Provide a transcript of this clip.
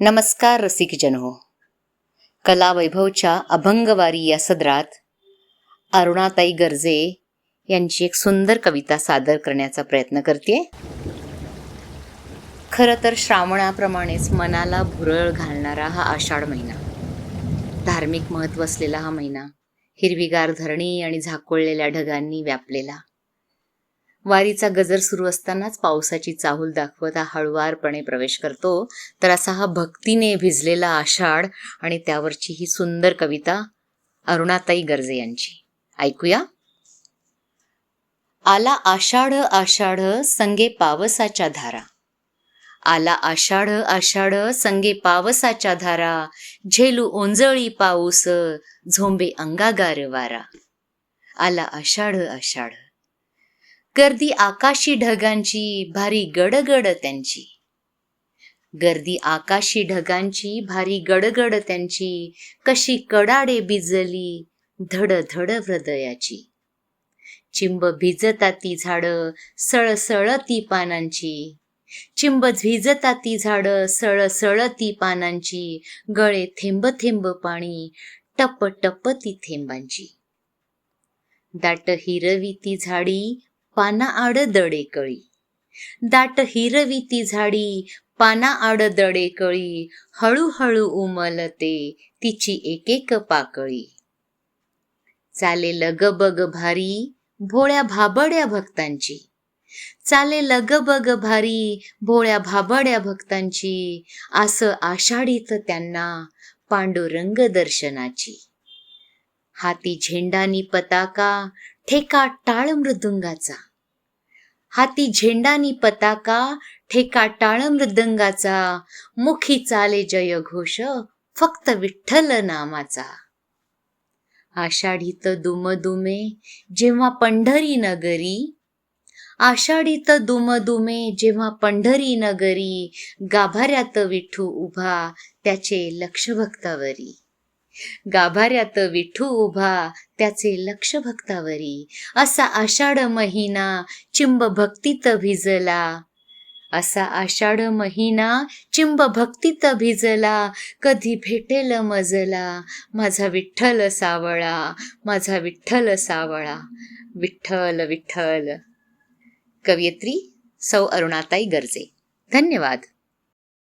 नमस्कार रसिक जन हो कला वैभवच्या अभंगवारी या सदरात अरुणाताई गर्जे यांची एक सुंदर कविता सादर करण्याचा प्रयत्न करते खरं तर श्रावणाप्रमाणेच मनाला भुरळ घालणारा हा आषाढ महिना. धार्मिक महत्त्व असलेला हा महिना हिरवीगार धरणी आणि झाकोळलेल्या ढगांनी व्यापलेला. वारीचा गजर सुरू असतानाच पावसाची चाहूल दाखवत हा हळुवारपणे प्रवेश करतो. तर असा हा भक्तीने भिजलेला आषाढ आणि त्यावरची ही सुंदर कविता अरुणाताई गर्जे यांची. ऐकूया. आला आषाढ आषाढ संगे पावसाच्या धारा. आला आषाढ आषाढ संगे पावसाच्या धारा. झेलू ओंजळी पाऊस झोंबे अंगागार वारा. आला आषाढ आषाढ. गर्दी आकाशी ढगांची भारी गडगड त्यांची. गर्दी आकाशी ढगांची भारी गडगड त्यांची. कशी कडाडे बिजली धड धड हृदयाची. चिंब भिजता ती झाड सळसळ ती पानांची. चिंब झिजता ती झाड सळसळ ती पानांची. गळे थेंब थेंब पाणी टप टप ती थेंबांची. दाट हिरवी ती झाडी पाना आड दडे कळी. दाट हिरवी ती झाडी पाना आड दडे कळी. हळूहळू उमलते तिची एक एक पाकळी. चाले लगबग भारी भोळ्या भाबड्या भक्तांची. चाले लगबग भारी भोळ्या भाबड्या भक्तांची. आस आषाढीत त्यांना पांडुरंग दर्शनाची. हाती झेंडानी पताका ठेका टाळ मृदुंगाचा. हाती झेंडानी पताका ठेका टाळ मृदंगाचा. मुखी चाले जय घोष फक्त विठ्ठल नामाचा. आषाढीत दुमदुमे जेव्हा पंढरी नगरी. आषाढीत दुमदुमे जेव्हा पंढरी नगरी. गाभाऱ्यात विठू उभा त्याचे लक्षभक्तावरी. गाभाऱ्यात विठू उभा त्याचे लक्ष भक्तावरी. असा आषाढ महिना चिंब भक्तीत भिजला. असा आषाढ महिना चिंब भक्तीत भिजला. कधी भेटेल मजला. माझा विठ्ठल सावळा माझा विठ्ठल सावळा. विठ्ठल विठ्ठल. कवयित्री सौ अरुणाताई गर्जे. धन्यवाद.